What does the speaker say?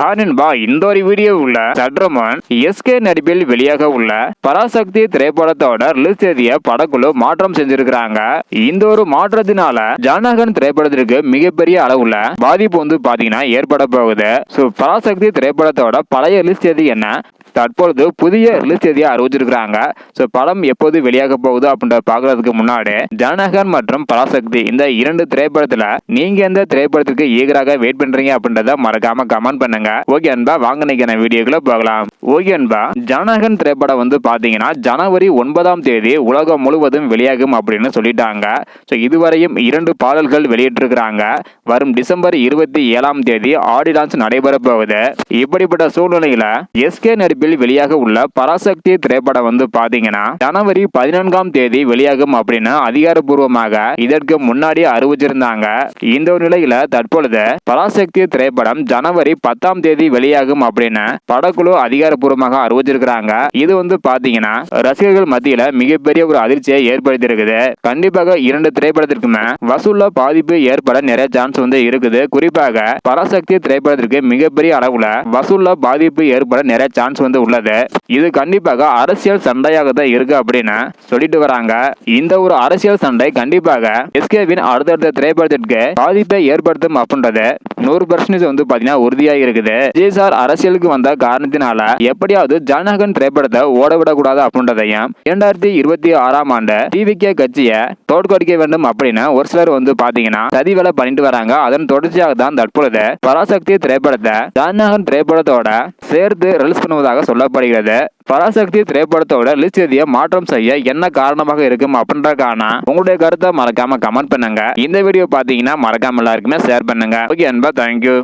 ஹானின்பா இந்த ஒரு வீடியோ உள்ள சட்ரமன் எஸ்கே நடிப்பில் வெளியாக உள்ள பராசக்தி திரைப்படத்தோட ரிலீஸ் தேதிய படக்குழு மாற்றம் செஞ்சிருக்கிறாங்க. இந்த ஒரு மாற்றத்தினால ஜனநாகன் திரைப்படத்திற்கு மிகப்பெரிய அளவுல பாதிப்பு வந்து பாத்தீங்கன்னா ஏற்பட போகுது. ஸோ பராசக்தி திரைப்படத்தோட பழைய ரிலீஸ் தேதி என்ன? தற்பொழுது புதிய ரிலீஸ் தேதியை அறிவிச்சிருக்கிறாங்க. ஸோ படம் எப்போது வெளியாக போகுது அப்படின்றத பார்க்கறதுக்கு முன்னாடி ஜனகன் மற்றும் பராசக்தி இந்த இரண்டு திரைப்படத்துல நீங்க எந்த திரைப்படத்திற்கு ஈகராக வெயிட் பண்றீங்க அப்படின்றத மறக்காம கமெண்ட் பண்ணுங்க. ஓகே அன்பா வாங்க நினைக்கிற வீடியோக்குள்ள போகலாம். ஓகே அன்பா ஜனகன் திரைப்படம் வந்து பாத்தீங்கன்னா ஜனவரி ஒன்பதாம் தேதி உலகம் முழுவதும் வெளியாகும் அப்படின்னு சொல்லிட்டாங்க. ஸோ இதுவரையும் இரண்டு பாடல்கள் வெளியிட்டிருக்கிறாங்க. வரும் டிசம்பர் இருபத்தி ஏழாம் தேதி ஆடி லான்ச் நடைபெற போகுது. இப்படிப்பட்ட சூழ்நிலையில எஸ்கே நடிப்பு நடிப்பில் வெளியாக உள்ள பராசக்தி திரைப்படம் வந்து பாத்தீங்கன்னா ஜனவரி பதினான்காம் தேதி வெளியாகும் அப்படின்னு அதிகாரப்பூர்வமாக இதற்கு முன்னாடி அறிவிச்சிருந்தாங்க. இந்த ஒரு நிலையில தற்பொழுது பராசக்தி திரைப்படம் ஜனவரி பத்தாம் தேதி வெளியாகும் அப்படின்னு படக்குழு அதிகாரப்பூர்வமாக அறிவிச்சிருக்கிறாங்க. இது வந்து பாத்தீங்கன்னா ரசிகர்கள் மத்தியில மிகப்பெரிய ஒரு அதிர்ச்சியை ஏற்படுத்தி இருக்குது கண்டிப்பாக இரண்டு திரைப்படத்திற்குமே வசூல்ல பாதிப்பு ஏற்பட நிறைய சான்ஸ் வந்து இருக்குது. குறிப்பாக பராசக்தி திரைப்படத்திற்கு மிகப்பெரிய அளவுல வசூல்ல பாதிப்பு ஏற்பட நிறைய சான்ஸ் வந்து வந்து உள்ளது. இது கண்டிப்பாக அரசியல் சண்டையாக தான் இருக்கு அப்படின்னு சொல்லிட்டு வராங்க. இந்த ஒரு அரசியல் சண்டை கண்டிப்பாக எஸ்கேவின் அடுத்தடுத்த திரைப்படத்திற்கு பாதிப்பை ஏற்படுத்தும் அப்படின்றது நூறு பர்சன்டேஜ் வந்து பாத்தீங்கன்னா உறுதியாக இருக்குது. விஜய் அரசியலுக்கு வந்த காரணத்தினால எப்படியாவது ஜனகன் திரைப்படத்தை ஓடவிடக்கூடாது அப்படின்றதையும் இரண்டாயிரத்தி இருபத்தி ஆறாம் ஆண்டு டிவிகே கட்சியை தோற்கடிக்க வேண்டும் அப்படின்னு ஒரு சிலர் வந்து பாத்தீங்கன்னா சதி வேலை பண்ணிட்டு வராங்க. அதன் தொடர்ச்சியாக தான் தற்பொழுது பராசக்தி திரைப்படத்தை ஜனகன் திரைப்படத்தோட சேர்த்து ரிலீஸ் பண்ணுவதாக சொல்லப்படுகிறது. பராசக்தி திரைப்படத்தோட லிஸ்ட் தேதியை மாற்றம் செய்ய என்ன காரணமாக இருக்கும் அப்படின்றக்கான உங்களுடைய கருத்தை மறக்காம கமெண்ட் பண்ணுங்க. இந்த வீடியோ பாத்தீங்கன்னா மறக்காம எல்லாருக்குமே ஷேர் பண்ணுங்க. ஓகே அன்பா தேங்க்யூ